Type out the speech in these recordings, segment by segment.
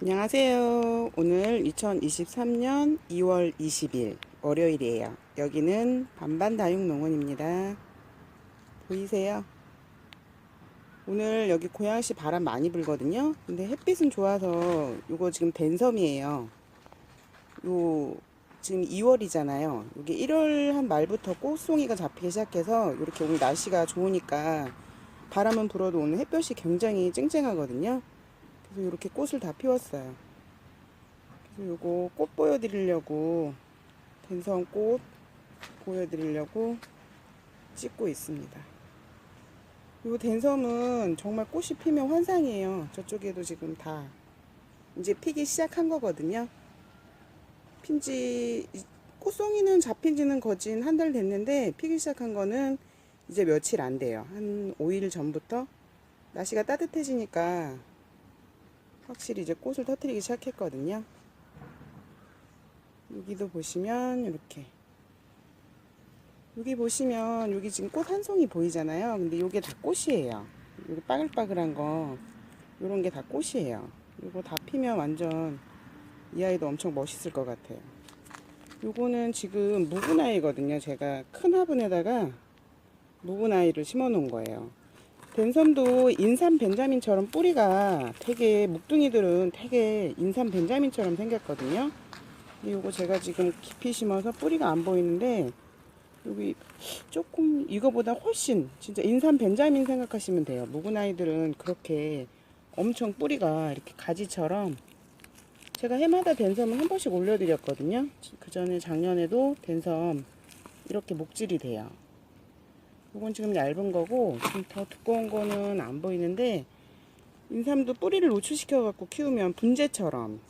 안녕하세요. 오늘 2023년 2월 20일 월요일이에요. 여기는 반반 다육 농원입니다. 보이세요? 오늘 여기 고양시 바람 많이 불거든요. 근데 햇빛은 좋아서 요거 지금 댄섬이에요. 요 지금 2월이잖아요. 이게 1월 한 말부터 꽃송이가 잡히기 시작해서 이렇게 오늘 날씨가 좋으니까 바람은 불어도 오늘 햇볕이 굉장히 쨍쨍하거든요. 이렇게 꽃을 다 피웠어요. 그래서 요거 꽃 보여드리려고 댄섬 꽃 보여드리려고 찍고 있습니다. 요 댄섬은 정말 꽃이 피면 환상이에요. 저쪽에도 지금 다 이제 피기 시작한 거거든요. 핀지 꽃송이는 잡힌 지는 거진 한 달 됐는데 피기 시작한 거는 이제 며칠 안 돼요. 한 5일 전부터 날씨가 따뜻해지니까 확실히 이제 꽃을 터트리기 시작했거든요. 여기도 보시면 이렇게 여기 보시면 여기 지금 꽃 한 송이 보이잖아요. 근데 요게 다 꽃이에요. 요거 빠글빠글한 거 요런 게 다 꽃이에요. 요거 다 피면 완전 이 아이도 엄청 멋있을 것 같아요. 요거는 지금 묵은 아이거든요. 제가 큰 화분에다가 묵은 아이를 심어 놓은 거예요. 벤섬도 인삼 벤자민처럼 뿌리가 되게 묵둥이들은 되게 인삼 벤자민처럼 생겼거든요. 요거 제가 지금 깊이 심어서 뿌리가 안 보이는데 여기 조금 이거보다 훨씬 진짜 인삼 벤자민 생각하시면 돼요. 묵은 아이들은 그렇게 엄청 뿌리가 이렇게 가지처럼 제가 해마다 댄섬을 한 번씩 올려드렸거든요. 그 전에 작년에도 댄섬 이렇게 목질이 돼요. 이건 지금 얇은 거고 지금 더 두꺼운 거는 안 보이는데 인삼도 뿌리를 노출시켜 갖고 키우면 분재처럼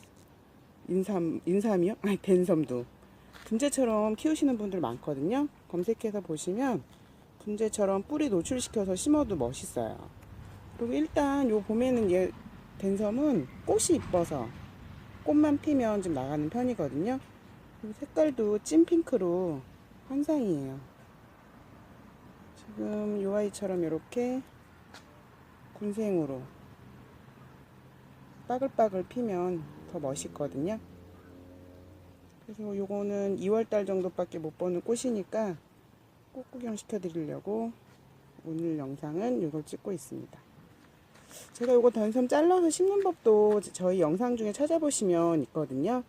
인삼 인삼이요? 아니 댄섬도 분재처럼 키우시는 분들 많거든요. 검색해서 보시면 분재처럼 뿌리 노출시켜서 심어도 멋있어요. 그리고 일단 요 봄에는 얘 댄섬은 꽃이 이뻐서 꽃만 피면 좀 나가는 편이거든요. 색깔도 찐 핑크로 환상이에요. 지금 요 아이처럼 이렇게 군생으로 빠글빠글 피면 더 멋있거든요. 그래서 요거는 2월달 정도밖에 못 보는 꽃이니까 꽃 구경 시켜드리려고 오늘 영상은 이걸 찍고 있습니다. 제가 요거 단섬 잘라서 심는 법도 저희 영상 중에 찾아보시면 있거든요.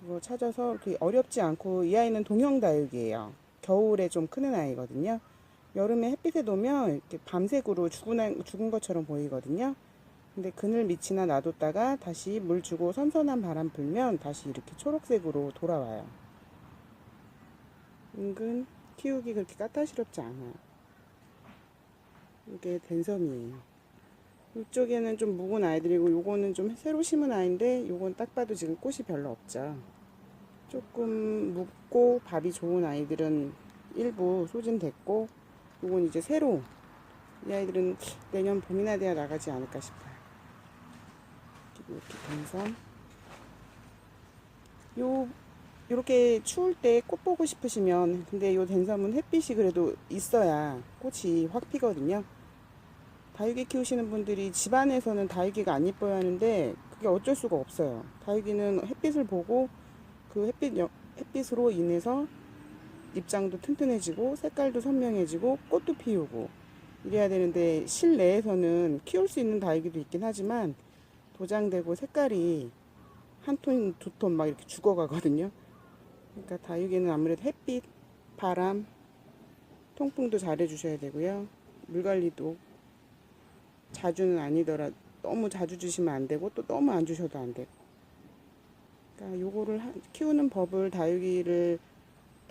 그거 찾아서 이렇게 어렵지 않고 이 아이는 동형 다육이에요. 겨울에 좀 크는 아이거든요. 여름에 햇빛에 놓으면 이렇게 밤색으로 죽은, 아- 죽은 것처럼 보이거든요. 근데 그늘 밑이나 놔뒀다가 다시 물 주고 선선한 바람 불면 다시 이렇게 초록색으로 돌아와요. 은근 키우기 그렇게 까탈스럽지 않아요. 이게 댄섬이에요. 이쪽에는 좀 묵은 아이들이고 요거는 좀 새로 심은 아이인데 요건 딱 봐도 지금 꽃이 별로 없죠. 조금 묵고 밥이 좋은 아이들은 일부 소진됐고 요건 이제 새로 이 아이들은 내년 봄이나 돼야 나가지 않을까 싶어요. 이렇게 댄섬 요 이렇게 추울 때 꽃 보고 싶으시면 근데 요 댄섬은 햇빛이 그래도 있어야 꽃이 확 피거든요. 다육이 키우시는 분들이 집 안에서는 다육이가 안 예뻐야 하는데 그게 어쩔 수가 없어요. 다육이는 햇빛을 보고 그 햇빛 여- 햇빛으로 인해서 입장도 튼튼해지고 색깔도 선명해지고 꽃도 피우고 이래야 되는데 실내에서는 키울 수 있는 다육이도 있긴 하지만 도장되고 색깔이 한 톤, 두 톤 막 이렇게 죽어가거든요. 그러니까 다육이는 아무래도 햇빛, 바람, 통풍도 잘 해주셔야 되고요. 물 관리도 자주는 아니더라 너무 자주 주시면 안 되고 또 너무 안 주셔도 안 되고. 그러니까 요거를 하- 키우는 법을 다육이를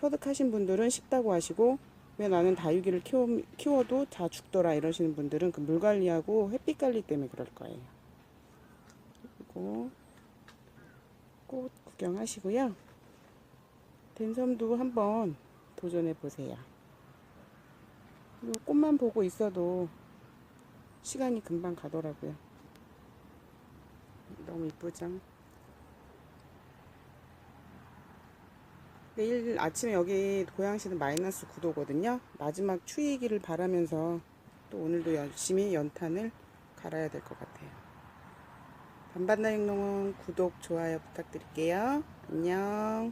터득하신 분들은 쉽다고 하시고 왜 나는 다육이를 키워, 키워도 다 죽더라 이러시는 분들은 그 물 관리하고 햇빛 관리 때문에 그럴 거예요. 그리고 꽃 구경하시고요. 댄섬도 한번 도전해 보세요. 꽃만 보고 있어도 시간이 금방 가더라고요. 너무 이쁘죠? 내일 아침에 여기 고양시는 마이너스 9도거든요. 마지막 추위기를 바라면서 또 오늘도 열심히 연탄을 갈아야 될 것 같아요. 반반나육농원 구독, 좋아요 부탁드릴게요. 안녕.